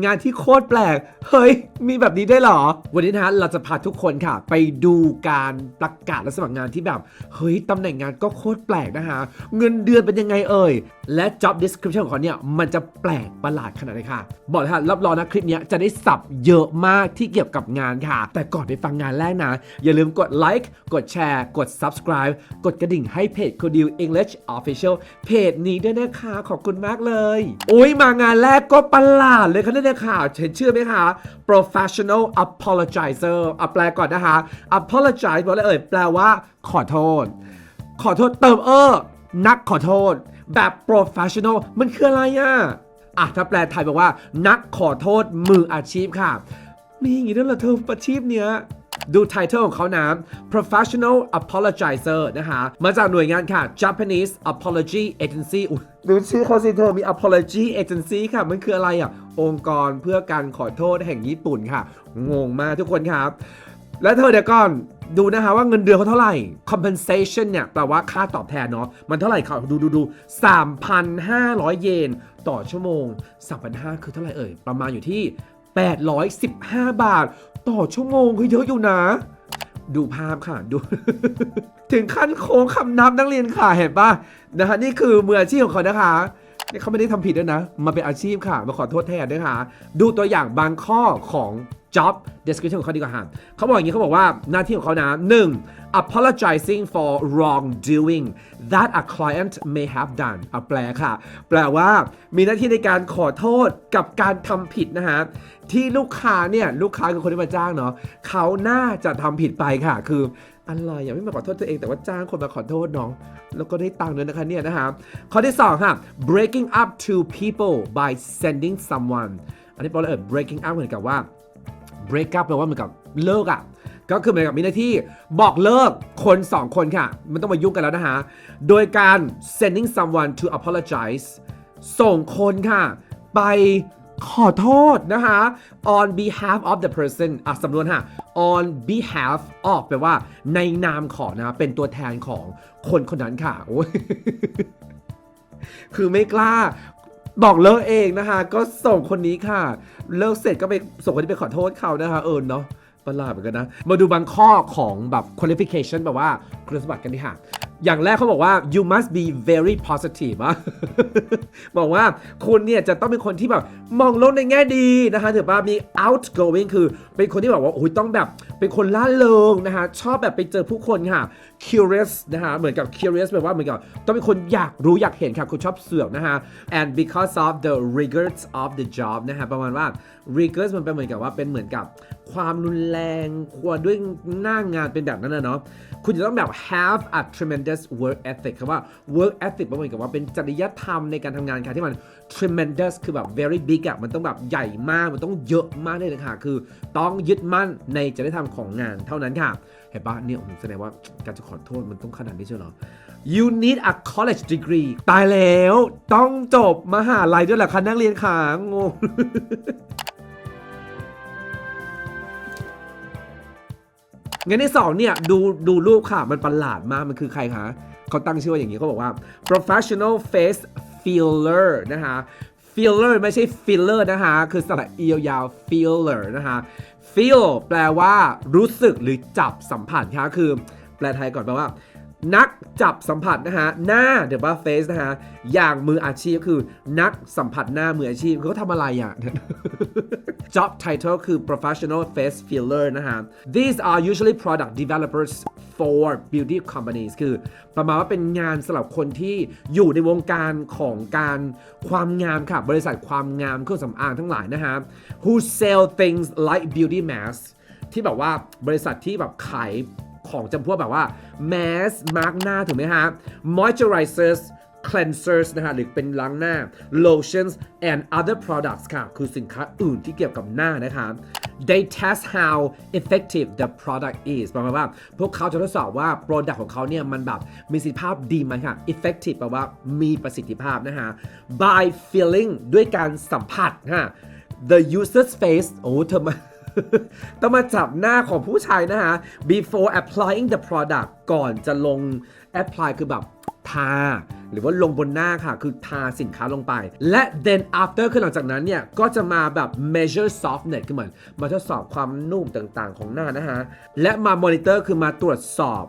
งานที่โคตรแปลก เฮ้ย มีแบบนี้ได้หรอ วันนี้นะฮะเราจะพาทุกคนค่ะ ไปดูการประกาศและสมัครงานที่แบบ เฮ้ยตำแหน่งงานก็โคตรแปลกนะฮะ เงินเดือนเป็นยังไงเอ่ยและ job description ของเขาเนี่ยมันจะแปลกประหลาดขนาดไหนค่ะ บอกเลยค่ะรับรองนะคลิปนี้จะได้สับเยอะมากที่เกี่ยวกับงานค่ะ แต่ก่อนไปฟังงานแรกนะ อย่าลืมกดไลค์กดแชร์กด subscribe กดกระดิ่งให้เพจ c o d i l English Official เพจนี้ด้วยนะคะขอบคุณมากเลยอุ้ยมางานแรกก็ประหลาดเลยค่ะเนี่ยค่ะเห็นชื่อไหมคะ professional apologizer อะแปลก่อนนะคะ apologize บอกเลยเอ่ยแปลว่าขอโทษ ขอโทษเติมเออ นักขอโทษ แบบ professional มันคืออะไรอะอะถ้าแปลไทยบอกว่า นักขอโทษมืออาชีพค่ะ มีอย่างนี้ด้วยเหรอเธออาชีพเนี้ยดูไทเท l e ของเขานะ professional apologizer นะคะ มาจากหน่วยงานค่ะ Japanese Apology Agency ดูชื่อเขาสิเธอมี apology agency ค่ะ มันคืออะไรอะ องค์กรเพื่อการขอโทษแห่งญี่ปุ่นค่ะ งงมากทุกคนครับ แล้วเธอเดี๋ยวก่อน ดูนะคะว่าเงินเดือนเขาเท่าไหร่ compensation เนี่ยแปลว่าค่าตอบแทนเนาะมันเท่าไหร่เขาดูดูดู3,500 เยน ต่อชั่วโมง 3,500 คือเท่าไหร่เอ่ย ประมาณอยู่ที่ 815 บาท ต่อชั่วโมงคือเยอะอยู่นะ ดูภาพค่ะดู ถึงขั้นโค้งคำนับนักเรียนค่ะเห็นปะนะฮะนี่คือมืออาชีพของเขานะคะนี่เขาไม่ได้ทำผิดด้วยนะ มาเป็นอาชีพค่ะ มาขอโทษแทนด้วยค่ะ ดูตัวอย่างบางข้อของ job description ของเขาดีกว่าฮะเขาบอกอย่างนี้เขาบอกว่าหน้าที่ของเขานะ 1. apologizing for wrongdoing that a client may have done อะแปลค่ะ แปลว่ามีหน้าที่ในการขอโทษกับการทำผิดนะฮะ ที่ลูกค้าเนี่ย ลูกค้าคือคนที่มาจ้างเนาะเขาน่าจะทำผิดไปค่ะ คืออะไรอย่าไม่มาขอโทษตัวเองแต่ว่าจ้างคนมาขอโทษน้อง แล้วก็ได้ตังค์ด้วยนะคะเนี่ยนะฮะข้อที่สองค่ะ breaking up to people by sending someone อันนี้แปลว่าเออ breaking up เหมือนกับว่า break up แปลว่าเหมือนกับเลิกอะก็คือเหมือนกับมีหน้าที่บอกเลิกคน 2 คนค่ะ มันต้องมายุ่งกันแล้วนะฮะโดยการ sending someone to apologize ส่งคนค่ะ ไปขอโทษนะคะ on behalf of the person อะสำนวนค่ะ on behalf of แปลว่าในนามของนะ เป็นตัวแทนของคนคนนั้นค่ะ โอ้ยคือไม่กล้า บอกเลิกเองนะคะ ก็ส่งคนนี้ค่ะ เลิกเสร็จก็ไปส่งคนที่ไปขอโทษเขานะคะ เออเนาะประหลาดเหมือนกันนะ มาดูบางข้อของแบบ qualification แบบว่าคุณสมบัติกันดีค่ะ อย่างแรกเขาบอกว่า you must be very positive อะบอกว่าคุณเนี่ยจะต้องเป็นคนที่แบบมองโลกในแง่ดีนะคะถือว่ามี outgoing คือเป็นคนที่แบบว่าโอ้ยต้องแบบเป็นคนล่าเริงนะคะชอบแบบไปเจอผู้คนค่ะ curious นะคะเหมือนกับ curious แปลว่าเหมือนกับต้องเป็นคนอยากรู้อยากเห็นค่ะคุณชอบเสือกนะคะ and because of the rigors of the job นะคะประมาณว่า rigors มันเป็นเหมือนกับว่าเป็นเหมือนกับความรุนแรงควรด้วยหน้างานเป็นแบบนั้นนะเนาะคุณจะต้องแบบ have a tremendous work ethic คำว่า work ethic มันเหมือนกับว่าเป็นจริยธรรมในการทำงานค่ะที่มัน tremendous คือแบบ very big อะมันต้องแบบใหญ่มาก มันต้องเยอะมากเลยนะคะคือต้องยึดมั่นในจริยธรรมของงานเท่านั้นค่ะ เห็นปะเนี่ยโอ้โหแสดงว่าการจะขอโทษมันต้องขนาดนี้ใช่หรอ you need a college degree ตายแล้ว ต้องจบมหาลัยด้วยแหละคะนักเรียนขางง งั้นที่สองเนี่ยดูดูรูปค่ะ มันประหลาดมากมันคือใครคะเขาตั้งชื่อว่าอย่างนี้เขาบอกว่า professional face filler นะคะ filler ไม่ใช่ filler นะคะ คือสระเอียวยาว filler นะคะ feel แปลว่ารู้สึกหรือจับสัมผัสค่ะคือแปลไทยก่อนแปลว่า นักจับสัมผัสนะฮะหน้าเดี๋ยวว่า face นะฮะอย่างมืออาชีพคือนักสัมผัสหน้ามืออาชีพเขาทำอะไรอะ Job title คือ professional face filler นะฮะ These are usually product developers for beauty companies คือประมาณว่าเป็นงานสำหรับคนที่อยู่ในวงการของการความงามค่ะ บริษัทความงามเครื่องสำอางทั้งหลายนะฮะ who sell things like beauty masks ที่แบบว่าบริษัทที่แบบขาย ของจำพวกแบบว่า mask มาร์กหน้าถูกไหมฮะ moisturizers cleansers นะฮะหรือเป็นล้างหน้า lotions and other products ค่ะ คือสินค้าอื่นที่เกี่ยวกับหน้านะคะ they test how effective the product is แประมาณว่า พวกเขาจะทดสอบว่า product ของเขาเนี่ยมันแบบมีประสิทธิภาพดีไหมค่ะ effective แปลว่ามีประสิทธิภาพนะฮะ by feeling ด้วยการสัมผัสฮะ the user's face โอ้เธอมา ต้องมาจับหน้าของผู้ชายนะฮะ before applying the product ก่อนจะลง apply คือแบบทา หรือว่าลงบนหน้าค่ะ คือทาสินค้าลงไป และ then after คือหลังจากนั้นเนี่ย ก็จะมาแบบ measure softness คือเหมือนมาทดสอบความนุ่มต่างๆ ของหน้านะฮะ และมา monitor คือมาตรวจสอบ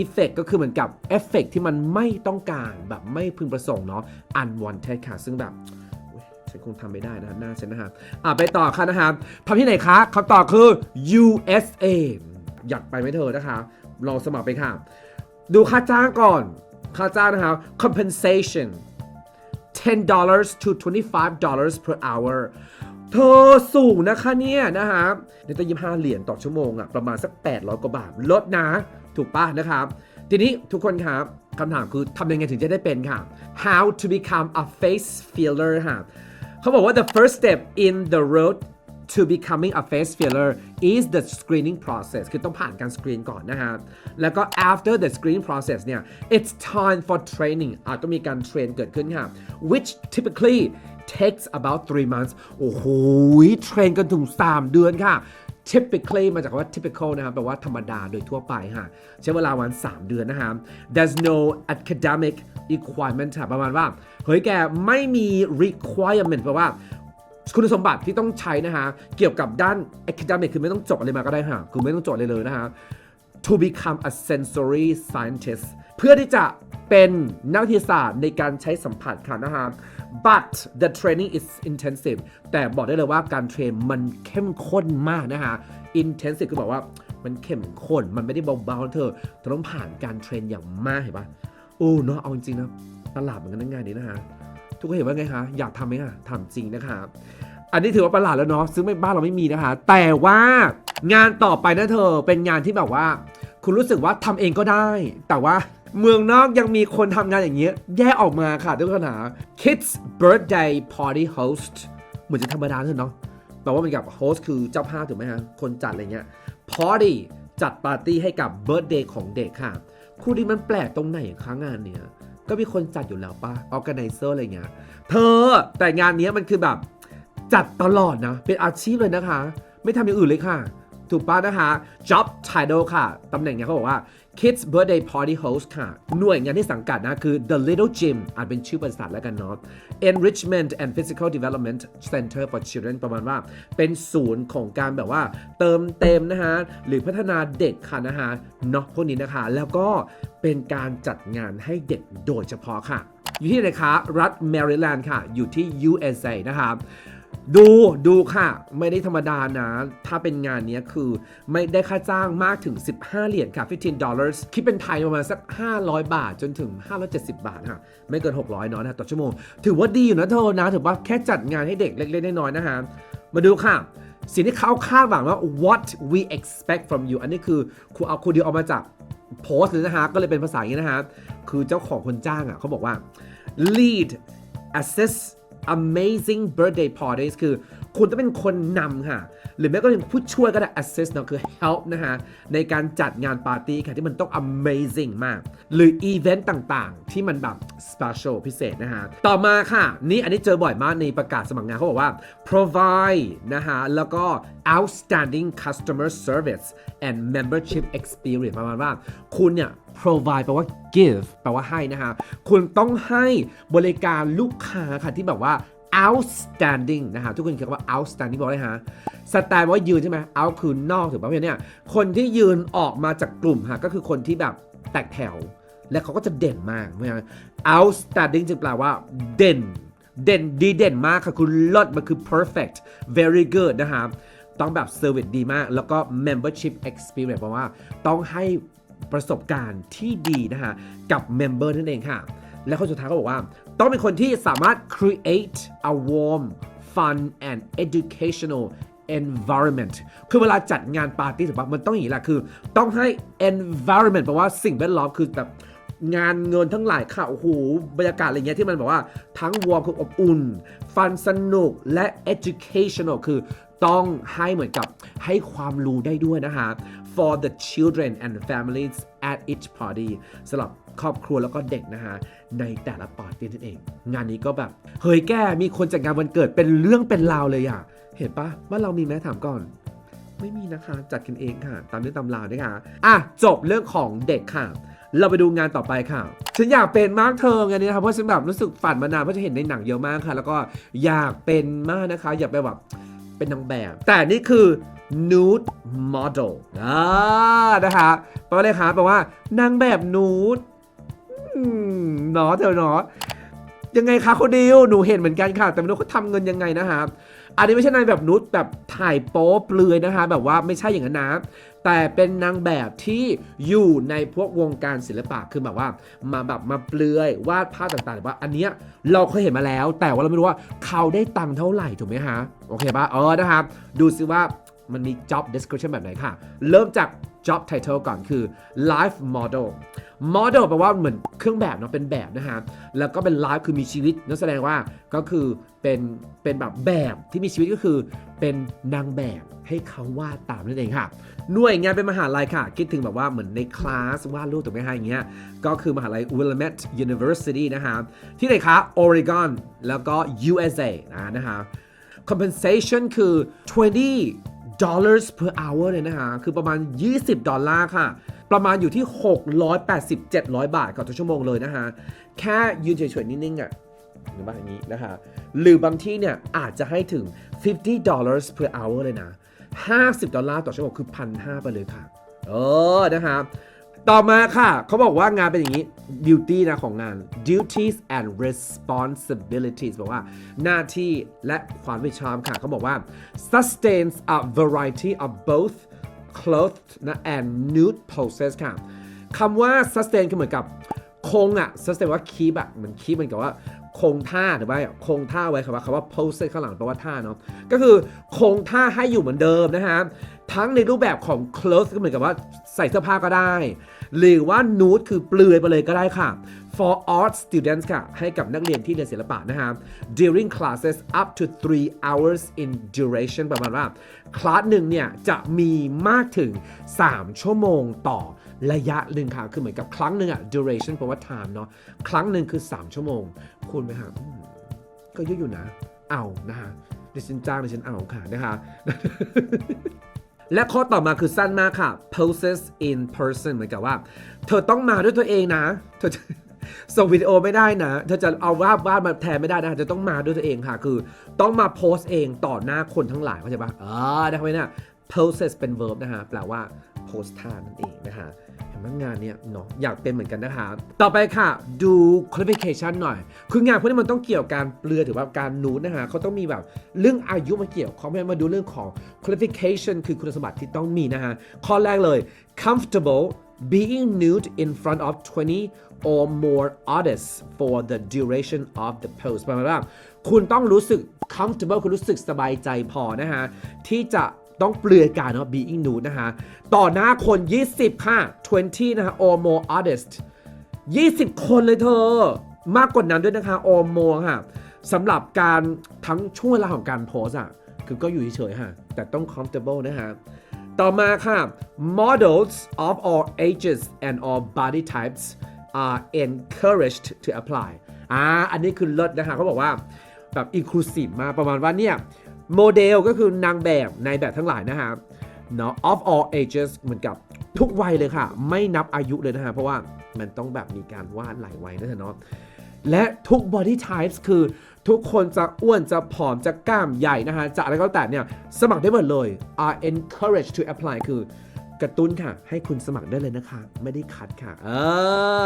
effect ก็คือเหมือนกับ effect ที่มันไม่ต้องการแบบไม่พึงประสงค์เนาะ unwanted ค่ะ ซึ่งแบบ ฉันคงทำไม่ได้นะหน้าฉันนะครับอะไปต่อค่ะนะครับทำที่ไหนคะคำตอบคือ USA อยากไปไหมเธอนะคะลองสมัครไปค่ะ ดูค่าจ้างก่อน ค่าจ้างนะครับ compensation $10 to $25 per hour เธอสูงนะคะเนี่ยนะครับในตั้งยี่ห้าเหรียญต่อชั่วโมงอะประมาณสัก 800 กว่าบาท ลดนะ ถูกป่ะนะครับ ทีนี้ทุกคนครับคำถามคือทำยังไงถึงจะได้เป็นค่ะ how to become a face filler ค่ะ เขาบอกว่า the first step in the road to becoming a face filler is the screening process คือต้องผ่านการสกรีนก่อนนะฮะ แล้วก็ after the screening process เนี่ย it's time for training อาจต้องมีการเทรนเกิดขึ้นค่ะ which typically takes about three months โอ้โห เทรนกันถึง 3 เดือนค่ะ typically มาจากคำว่า typical นะครับแปลว่าธรรมดาโดยทั่วไปค่ะใช้เวลาวัน 3 เดือนนะครับ there's no academic requirement ประมาณว่า เฮ้ยแกไม่มี requirement แปลว่าคุณสมบัติที่ต้องใช้นะฮะ เกี่ยวกับด้าน academic คือไม่ต้องจบอะไรมาก็ได้ฮะคือไม่ต้องจบเลยเลยนะฮะ to become a sensory scientist เพื่อที่จะเป็นนักวิทยาศาสตร์ในการใช้สัมผัสค่ะนะฮะ but the training is intensive แต่บอกได้เลยว่าการเทรนมันเข้มข้นมากนะฮะ intensive คือบอกว่ามันเข้มข้น มันไม่ได้เบาๆนะเธอเธอต้องผ่านการเทรนอย่างมากเห็นปะโอ้เนาะเอาจริงๆนะตลาดเหมือนกันนะงานนี้นะฮะทุกคนเห็นว่าไงคะ อยากทำไหมคะทำจริงนะคะอันนี้ถือว่าประหลาดแล้วเนาะซึ่งไม่บ้านเราไม่มีนะคะ แต่ว่างานต่อไปนะเธอเป็นงานที่แบบว่า คุณรู้สึกว่าทำเองก็ได้ แต่ว่า เมืองนอกยังมีคนทำงานอย่างเงี้ยแยกออกมาค่ะทุกคนหา kids birthday party host เหมือนจะธรรมดาเถอะเนาะแปลว่าเป็นกับ host คือเจ้าภาพถูกไหมฮะ คนจัดอะไรเงี้ย party จัดปาร์ตี้ให้กับ birthday ของเด็กค่ะคู่นี้มันแปลกตรงไหนคะงานเนี้ยก็มีคนจัดอยู่แล้วป่ะ organizer อะไรเงี้ย เธอแต่งานนี้มันคือแบบ จัดตลอดนะ เป็นอาชีพเลยนะคะ ไม่ทำอย่างอื่นเลยค่ะ ถูกป่ะนะคะ job title ค่ะ ตำแหน่งเนี้ยเขาบอกว่า kids birthday party host ค่ะ หน่วยงานที่สังกัดนะคือ the little gym อาจเป็นชื่อบริษัทแล้วกันเนาะ enrichment and physical development center for children ประมาณว่า เป็นศูนย์ของการแบบว่า เติมเต็มนะฮะ หรือพัฒนาเด็กค่ะนะฮะเนาะพวกนี้นะคะ แล้วก็เป็นการจัดงานให้เด็กโดยเฉพาะค่ะ อยู่ที่ไหนคะ รัฐแมริแลนด์ค่ะ อยู่ที่ USA นะครับ ดูดูค่ะ ไม่ได้ธรรมดานะ ถ้าเป็นงานนี้คือไม่ได้ค่าจ้างมากถึง 15 เหรียญค่ะ 15 dollars คิดเป็นไทยประมาณสัก 500 บาทจนถึง 570 บาทค่ะไม่เกิน 600เนาะนะต่อชั่วโมง ถือว่าดีอยู่นะเธอนะ ถือว่าแค่จัดงานให้เด็กเล็ก ๆ น้อยๆนะฮะ มาดูค่ะ สิ่งที่เขาคาดหวังว่า what we expect from you อันนี้คือครูเอาครูเดียวเอามาจากโพสต์เลยนะฮะ ก็เลยเป็นภาษาอย่างนี้นะฮะ คือเจ้าของคนจ้างอะเขาบอกว่า lead assist amazing birthday parties คือ คุณต้องเป็นคนนำค่ะ หรือแม้ก็เป็นผู้ช่วยก็ได้ assist เนอะคือ help นะฮะในการจัดงานปาร์ตี้ค่ะที่มันต้อง amazing มาก หรือ event ต่างๆ ที่มันแบบ special พิเศษนะฮะต่อมาค่ะ นี่อันนี้เจอบ่อยมากในประกาศสมัครงานเขาบอกว่า provide นะฮะแล้วก็ outstanding customer service and membership experience ประมาณว่า คุณเนี่ย provide แปลว่า give แปลว่าให้นะฮะคุณต้องให้บริการลูกค้าค่ะที่แบบว่า outstanding นะฮะทุกคนคิดว่า outstanding บอกเลยฮะ stand ว่ายืนใช่ไหม out คือนอกถูกป่ะเพราะฉะนั้นเนี่ย คนที่ยืนออกมาจากกลุ่มฮะก็คือคนที่แบบแตกแถว และเขาก็จะเด่นมากเพราะฉะนั้น outstanding จึงแปลว่าเด่น เด่นดีเด่นมากค่ะคุณลิศมันคือ perfect very good นะครับต้องแบบ service ดีมาก แล้วก็ membership experience แปลว่าต้องให้ประสบการณ์ที่ดีนะฮะกับ member นั่นเองค่ะ และข้อสุดท้ายก็บอกว่า ต้องเป็นคนที่สามารถ create a warm fun and educational environment คือเวลาจัดงานปาร์ตี้ถูกปะมันต้องอย่างนี้แหละคือ ต้องให้ environment แปลว่าสิ่งแวดล้อมคือแบบงานเงินทั้งหลายค่ะโอ้โหบรรยากาศอะไรเงี้ยที่มันแบบว่าทั้งวอร์มคืออบอุ่น ฟันสนุกและ educational คือต้องให้เหมือนกับให้ความรู้ได้ด้วยนะคะ for the children and families at each party สำหรับ ครอบครัวแล้วก็เด็กนะคะในแต่ละปาร์ตี้นั่นเอง งานนี้ก็แบบเฮ้ยแกมีคนจัดงานวันเกิดเป็นเรื่องเป็นราวเลยอะเห็นปะบ้าเรามีไหมถามก่อน ไม่มีนะคะ จัดกันเองค่ะ ตามด้วยตำราด้วยค่ะอะจบเรื่องของเด็กค่ะ เราไปดูงานต่อไปค่ะฉันอยากเป็นมากเธองานนี้นะครับเพราะฉันแบบรู้สึกฝันมานานเพราะจะเห็นในหนังเยอะมากค่ะ แล้วก็อยากเป็นมากนะคะ อยากไปแบบเป็นนางแบบ แต่นี่คือ nude model อ่านะคะแปลว่าอะไรคะแปลว่านางแบบนูด อืมเนาะเธอเนาะยังไงคะคุณดิวหนูเห็นเหมือนกันค่ะ แต่ไม่รู้เขาทำเงินยังไงนะครับอันนี้ไม่ใช่นางแบบนุชแบบถ่ายโป๊เปลือยนะคะ แบบว่าไม่ใช่อย่างนั้นนะแต่เป็นนางแบบที่อยู่ในพวกวงการศิลปะคือแบบว่า มาแบบมาเปลือยวาดภาพต่างๆแต่ว่า อันเนี้ยเราเคยเห็นมาแล้ว แต่ว่าเราไม่รู้ว่าเขาได้ตังค์เท่าไหร่ถูกไหมฮะโอเคปะเออนะครับดูซิว่ามันมี job description แบบไหนค่ะ เริ่มจาก job title ก่อนคือ life model model แปลว่าเหมือนเครื่องแบบเนาะเป็นแบบนะฮะ แล้วก็เป็น life คือมีชีวิตนั่นแสดงว่าก็คือเป็นเป็นแบบแบบที่มีชีวิตก็คือเป็นนางแบบให้เขาวาดตามนั่นเองค่ะ หน่วยงานเป็นมหาลัยค่ะ คิดถึงแบบว่าเหมือนในคลาสวาดรูปถูกไหมฮะอย่างเงี้ย ก็คือมหาลัย Willamette University นะฮะ ที่ไหนคะ Oregon แล้วก็ USA นะนะฮะ compensation คือ 20 dollars per hour เลยนะฮะ คือประมาณ 20 ดอลลาร์ค่ะ ประมาณอยู่ที่ 680 700 บาทต่อชั่วโมงเลยนะฮะ แค่ยืนเฉยๆ นิ่งๆอะหรือว่าอย่างนี้นะคะ หรือบางที่เนี่ย อาจจะให้ถึง 50 dollars per hour เลยนะ 50 ดอลลาร์ต่อชั่วโมงคือพันห้าไปเลยค่ะ เออ นะคะ ต่อมาค่ะ เขาบอกว่างานเป็นอย่างนี้ duty นะของงาน duties and responsibilities บอกว่าหน้าที่และความรับผิดชอบค่ะ เขาบอกว่า sustains a variety of both clothed นะ and nude poses ค่ะคำว่า sustain คือเหมือนกับคงอะ sustain ว่า keep อะเหมือน keep เหมือนกับว่าคงท่าหรือว่าคงท่าไว้คำว่าคำว่า pose ข้างหลังแปลว่าท่าเนาะก็คือคงท่าให้อยู่เหมือนเดิมนะฮะทั้งในรูปแบบของ clothes ก็เหมือนกับว่าใส่เสื้อผ้าก็ได้ หรือว่า nude คือเปลือยไปเลยก็ได้ค่ะ for art students ค่ะ ให้กับนักเรียนที่เรียนศิลปะนะฮะ during classes up to 3 hours in duration ประมาณว่า คลาสหนึ่งเนี่ย จะมีมากถึง 3 ชั่วโมงต่อระยะหนึ่งค่ะ คือเหมือนกับครั้งหนึ่งอะ duration แปลว่า time เนาะครั้งหนึ่งคือ 3 ชั่วโมง คุณไหมฮะก็เยอะอยู่นะ เอานะฮะดิฉันจ้างดิฉันเอาค่ะนะคะ และข้อต่อมาคือสั้นมากค่ะ poses in person เหมือนกับว่า เธอต้องมาด้วยตัวเองนะ เธอส่งวิดีโอไม่ได้นะ เธอจะเอาวาดวาดมาแทนไม่ได้นะเธอต้องมาด้วยตัวเองค่ะ คือต้องมาโพสต์เองต่อหน้าคนทั้งหลายเข้าใจปะอ่าได้ไหมเนี่ย poses เป็น verb นะฮะ แปลว่า โพสท่านั่นเองนะคะเห็นไหมงานเนี่ยเนาะอยากเป็นเหมือนกันนะคะ ต่อไปค่ะดู qualification หน่อย คืองานพวกนี้มันต้องเกี่ยวกับการเปลือยถือว่าการนูดนะฮะเขาต้องมีแบบเรื่องอายุมาเกี่ยวข้องเพราะฉะนั้นมาดูเรื่องของ qualification คือคุณสมบัติที่ต้องมีนะฮะข้อแรกเลย comfortable being nude in front of 20 or more artists for the duration of the post แปลว่าคุณต้องรู้สึก comfortable คุณรู้สึกสบายใจพอนะฮะ ที่จะ ต้องเปลือยกายเนาะ being nude นะฮะ ต่อหน้าคน 20 ค่ะ 20 นะฮะ or more artists 20 คนเลยเธอ มากกว่านั้นด้วยนะคะ or more ค่ะสำหรับการทั้งช่วงเวลาของการโพสอะคือก็อยู่เฉยๆค่ะแต่ต้อง comfortable นะฮะ ต่อมาค่ะ models of all ages and all body types are encouraged to apply อ่า อันนี้คือเลิศนะคะเขาบอกว่าแบบ inclusive มาประมาณว่าเนี่ย โมเดลก็คือนางแบบในแบบทั้งหลายนะฮะเนาะ of all ages เหมือนกับทุกวัยเลยค่ะ ไม่นับอายุเลยนะฮะ เพราะว่ามันต้องแบบมีการวาดหลายวัยนะเธอเนาะและทุก body types คือทุกคนจะอ้วนจะผอมจะกล้ามใหญ่นะฮะ จะอะไรก็แต่เนี่ย สมัครได้หมดเลย are encouraged to apply คือกระตุ้นค่ะ ให้คุณสมัครได้เลยนะคะ ไม่ได้คัดค่ะ เอ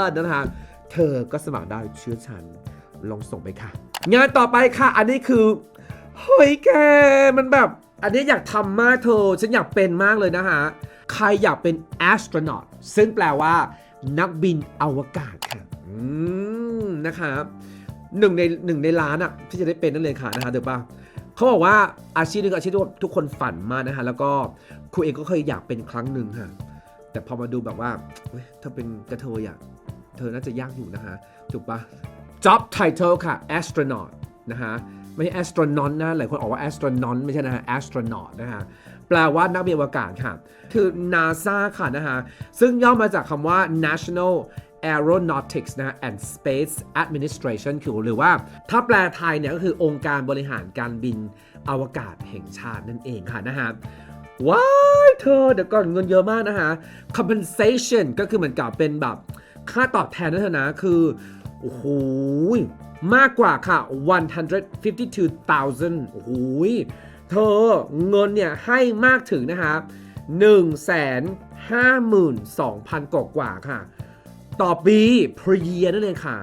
อนะฮะเธอก็สมัครได้เชื่อฉันลองส่งไปค่ะ งานต่อไปค่ะ อันนี้คือ เฮ้ยแกมันแบบ อันนี้อยากทำมากเธอ ฉันอยากเป็นมากเลยนะฮะ ใครอยากเป็น astronaut ซึ่งแปลว่า นักบินอวกาศค่ะอืมนะครับหนึ่งในหนึ่งในล้านอะที่จะได้เป็นนั่นเลยค่ะนะฮะเดี๋ยวป่ะเขาบอกว่าอาชีพนี้ก็อาชีพที่ทุกคนฝันมากนะฮะแล้วก็ครูเองก็เคยอยากเป็นครั้งหนึ่งค่ะแต่พอมาดูแบบว่าเฮ้ยถ้าเป็นกระเทยอะเธอน่าจะยากอยู่นะฮะถูกปะ job title ค่ะ astronaut นะฮะ ไม่ใช่ astronaut นะหลายคนออกว่า astronaut ไม่ใช่นะฮะ astronaut นะฮะแปลว่านักบินอวกาศค่ะคือ NASA ค่ะนะฮะซึ่งย่อมาจากคำว่า National Aeronautics นะ and Space Administration คือหรือว่า ถ้าแปลไทยเนี่ยก็คือองค์การบริหารการบินอวกาศแห่งชาตินั่นเองค่ะนะฮะว้ายเธอเดี๋ยวก่อนเงินเยอะมากนะฮะ compensation ก็คือเหมือนกับเป็นแบบ ค่าตอบแทนนะเธอนะคือ โอ้โห มากกว่าค่ะ 152,000 โอ้โหเธอเงินเนี่ยให้มากถึงนะคะ152,000 กว่ากว่าค่ะ ต่อปีพรีเยนั่นเองค่ะ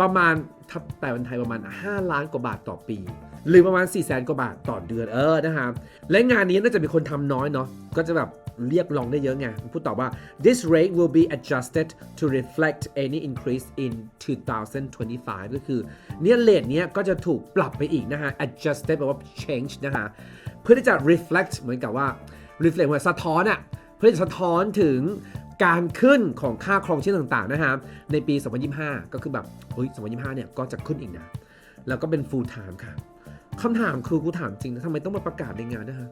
ประมาณถ้าแต่เป็นไทยประมาณ 5 ล้านกว่าบาทต่อปี หรือประมาณ4 0 0แสนกว่าบาทต่อเดือนเออนะครับและงานนี้น่าจะมีคนทำน้อยเนาะก็จะแบบเรียกร้องได้เยอะไงพูดต่อว่า this rate will be adjusted to reflect any increase in 2025 ก็คือเนี่ยเลทเนี้ยก็จะถูกปรับไปอีกนะฮะ adjusted แปลว่า change นะฮะเพื่อที่จะ reflect เหมือนกับว่า reflect เหมือนสะท้อนอะเพื่อจะสะท้อนถึงการขึ้นของค่าครองชีพต่างๆนะฮะในปี 2025 ก็คือแบบเฮ้ย 2025 เนี่ยก็จะขึ้นอีกนะ แล้วก็เป็น full time ค่ะ คำถามคือกูถามจริงนะทำไมต้องมาประกาศในงานนะฮะ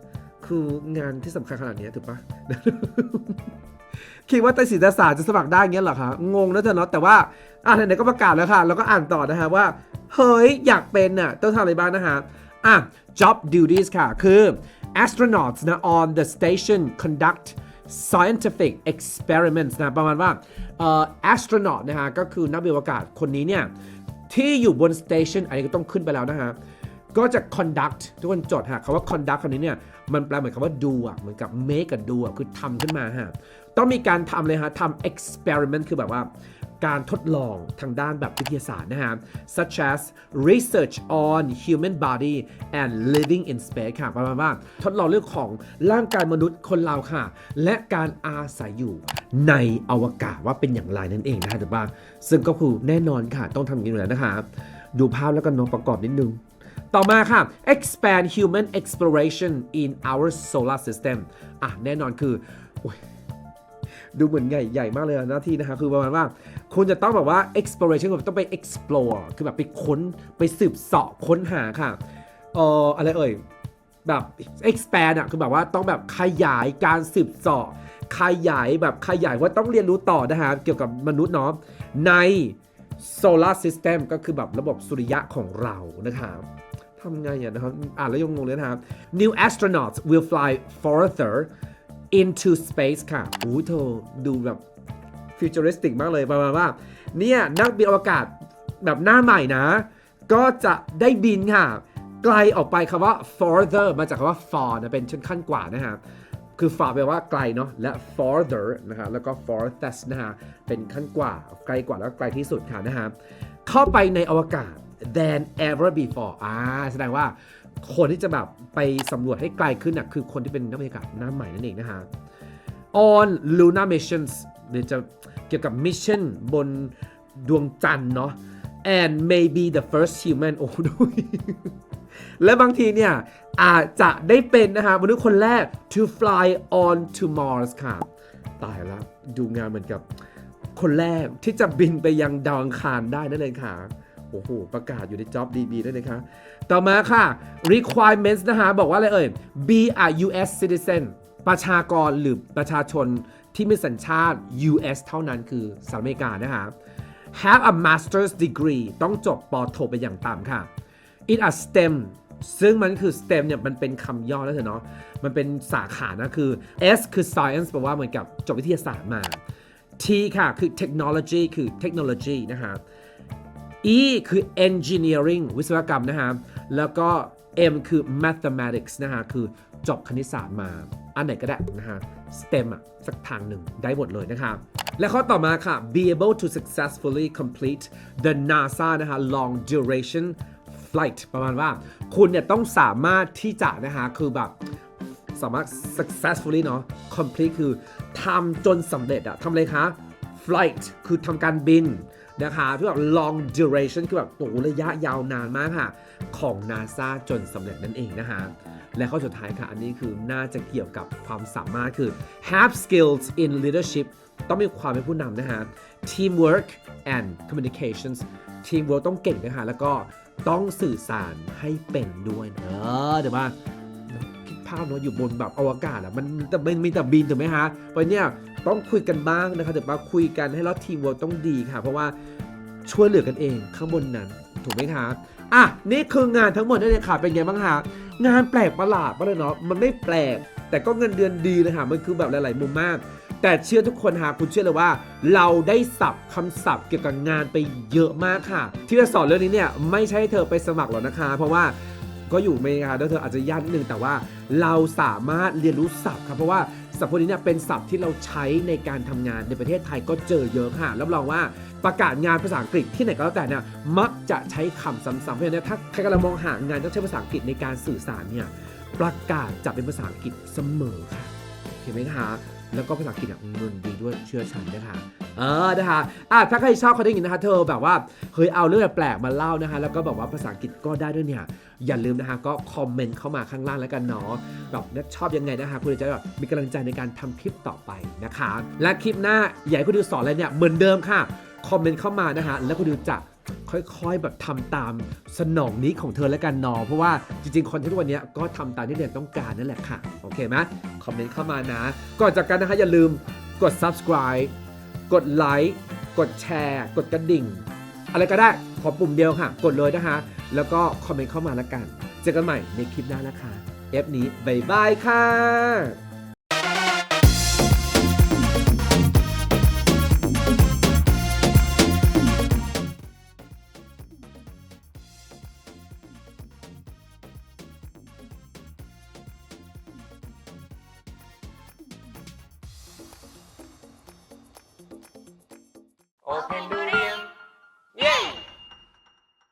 คืองานที่สำคัญขนาดนี้ถูกปะคิดว่าไตรศิลปศาสตร์จะสมัครได้เงี้ยเหรอคะงงนะเธอเนาะแต่ว่าอะไหนๆก็ประกาศแล้วค่ะแล้วก็อ่านต่อนะฮะว่า เฮ้ย อยากเป็นน่ะต้องทำอะไรบ้างนะฮะอะ job duties ค่ะ คือ astronauts นะ on the station conduct scientific experiments นะ ประมาณว่าเอ่อ astronaut นะฮะ ก็คือนักบินอวกาศคนนี้เนี่ย ที่อยู่บน station อันนี้ก็ต้องขึ้นไปแล้วนะฮะ ก็จะ conduct ทุกคนจดฮะคำว่า conduct คำนี้เนี่ยมันแปลเหมือนคำว่าดูอะเหมือนกับ make กับดูอะคือทำขึ้นมาฮะต้องมีการทำเลยฮะทำ experiment คือแบบว่าการทดลองทางด้านแบบวิทยาศาสตร์นะฮะ such as research on human body and living in space ค่ะประมาณว่าทดลองเรื่องของร่างกายมนุษย์คนเราค่ะ และการอาศัยอยู่ในอวกาศว่าเป็นอย่างไรนั่นเองนะฮะถูกป่ะซึ่งก็คือแน่นอนค่ะต้องทำอย่างนี้อยู่แล้วนะคะ ดูภาพแล้วก็น้องประกอบนิดนึง ต่อมาค่ะ expand human exploration in our solar system อะ แน่นอนคือ ดูเหมือนใหญ่ใหญ่มากเลยหน้าที่นะคะ คือประมาณว่า คุณจะต้องแบบว่า exploration คือต้องไป explore คือแบบไปค้น ไปสืบเสาะค้นหาค่ะ เอ่อ อะไรเอ่ย แบบ expand อะคือแบบว่าต้องแบบขยายการสืบเสาะ ขยายแบบขยายว่าต้องเรียนรู้ต่อนะฮะเกี่ยวกับมนุษย์เนาะ ใน solar system ก็คือแบบระบบสุริยะของเรานะครับ ทำไงอะนะครับอ่านแล้วยังงงเลยนะครับ New astronauts will fly further into space ค่ะอู้เธอดูแบบ futuristic มากเลยประมาณว่า เนี่ย นักบินอวกาศแบบหน้าใหม่นะ ก็จะได้บินค่ะ ไกลออกไปคำว่า farther มาจากคำว่า far นะ เป็นชั้นขั้นกว่านะฮะคือ far แปลว่าไกลเนาะและ farther นะฮะแล้วก็ farthest นะฮะเป็นขั้นกว่าไกลกว่าแล้วไกลที่สุดค่ะนะฮะเข้าไปในอวกาศ than ever before อ่าแสดงว่าคนที่จะแบบไปสำรวจให้ไกลขึ้นน่ะคือคนที่เป็นนักวิทยาศาสตร์หน้าใหม่นั่นเองนะฮะ on lunar missions หรือจะเกี่ยวกับมิชชั่นบนดวงจันทร์เนาะ and maybe the first human โอ้ดูและบางทีเนี่ย อาจจะได้เป็นนะฮะมนุษย์คนแรก to fly on to Mars ค่ะ ตายแล้ว ดูงานเหมือนกับคนแรกที่จะบินไปยังดาวอังคารได้นั่นเลยค่ะ โอ้โห ประกาศอยู่ใน Job DB ด้วยนะคะ ต่อมาค่ะ requirements นะฮะบอกว่าอะไรเอ่ย be a US citizen ประชากรหรือประชาชนที่มีสัญชาติ US เท่านั้นคือสหรัฐอเมริกานะฮะ have a master's degree ต้องจบปอโทเป็นอย่างต่ำค่ะ in a STEM ซึ่งมันคือ STEM เนี่ยมันเป็นคำย่อแล้วเถอะเนาะ มันเป็นสาขานะคือ S คือ science แปลว่าเหมือนกับจบวิทยาศาสตร์มา T ค่ะ คือ technology คือเทคโนโลยีนะฮะ E คือ engineering วิศวกรรมนะฮะ แล้วก็ M คือ mathematics นะฮะ คือจบคณิตศาสตร์มา อันไหนก็ได้นะฮะ STEM อะสักทางหนึ่งได้หมดเลยนะครับ และข้อต่อมาค่ะ be able to successfully complete the NASA นะฮะ long duration flight ประมาณว่าคุณเนี่ยต้องสามารถที่จะนะฮะ คือแบบสามารถ successfully เนาะ complete คือทำจนสำเร็จอะทำเลยคะ flight คือทำการบิน นะคะที่แบบ long duration คือแบบโอ้ระยะยาวนานมากค่ะ ของ NASA จนสำเร็จนั่นเองนะคะและข้อสุดท้ายค่ะ อันนี้คือน่าจะเกี่ยวกับความสามารถคือ have skills in leadership ต้องมีความเป็นผู้นำนะฮะ teamwork and communications teamwork ต้องเก่งนะคะแล้วก็ต้องสื่อสารให้เป็นด้วยเนอะเดี๋ยวว่า ภาพเนาะอยู่บนแบบอวกาศอะมันแต่มันมีแต่บินถูกไหมฮะเพราะเนี่ยต้องคุยกันบ้างนะครับแต่ว่าคุยกันให้แล้วทีมเวิร์ต้องดีค่ะ เพราะว่าช่วยเหลือกันเองข้างบนนั้นถูกไหมคะอะนี่คืองานทั้งหมดนั่เองค่ะเป็นไงบ้างฮะงานแปลกประหลาดมากเลยเนาะมันไม่แปลก แต่ก็เงินเดือนดีเลยค่ะมันคือแบบหลาย ๆ มุมมาก แต่เชื่อทุกคนหาคุณเชื่อเลยว่า เราได้สับคำศัพท์เกี่ยวกับงานไปเยอะมากค่ะ ที่จะสอนเรื่องนี้เนี่ยไม่ใช่เธอไปสมัครหรอกนะคะ เพราะว่า ก็อยู่อเมริกาแล้วยเธออาจจะยากนิดนึงแต่ว่าเราสามารถเรียนรู้ศัพท์ครับเพราะว่าศัพท์พวกนี้เนี่ยเป็นศัพท์ที่เราใช้ในการทำงานในประเทศไทยก็เจอเยอะค่ะรับรองว่าประกาศงานภาษาอังกฤษที่ไหนก็แล้วแต่เนี่ยมักจะใช้คำซ้ำๆเพราะฉะนั้นถ้าใครกำลังมองหางานต้องใช้ภาษาอังกฤษในการสื่อสารเนี่ยประกาศจะเป็นภาษาอังกฤษเสมอค่ะเห็นไหมคะ แล้วก็ภาษาอังกฤษอะเงินดีด้วยเชื่อฉันนะคะเออนะคะอะถ้าใครชอบเขาได้ยินนะคะเธอแบบว่าเฮ้ยเอาเรื่องแปลกมาเล่านะคะ แล้วก็แบบว่าภาษาอังกฤษก็ได้ด้วยเนี่ยอย่าลืมนะคะก็คอมเมนต์เข้ามาข้างล่างแล้วกันเนาะแบบชอบยังไงนะคะคุณจะได้แบบมีกำลังใจในการทำคลิปต่อไปนะคะ และคลิปหน้าอยากให้คุณดิวสอนอะไรเนี่ยเหมือนเดิมค่ะคอมเมนต์เข้ามานะคะแล้วคุณดิวจะ ค่อยๆแบบทำตามสนองนี้ของเธอแล้วกันนอเพราะว่าจริงๆคอนเทนต์ทุกวันนี้ก็ทำตามที่เรียนต้องการนั่นแหละค่ะ โอเคไหมคอมเมนต์เข้ามานะ ก่อนจากกันนะคะอย่าลืมกด subscribe กดไลค์กดแชร์ กดกระดิ่ง อะไรก็ได้ขอปุ่มเดียวค่ะ กดเลยนะคะแล้วก็คอมเมนต์เข้ามาแล้วกัน เจอกันใหม่ในคลิปหน้านะคะเอฟนี้บายบายค่ะ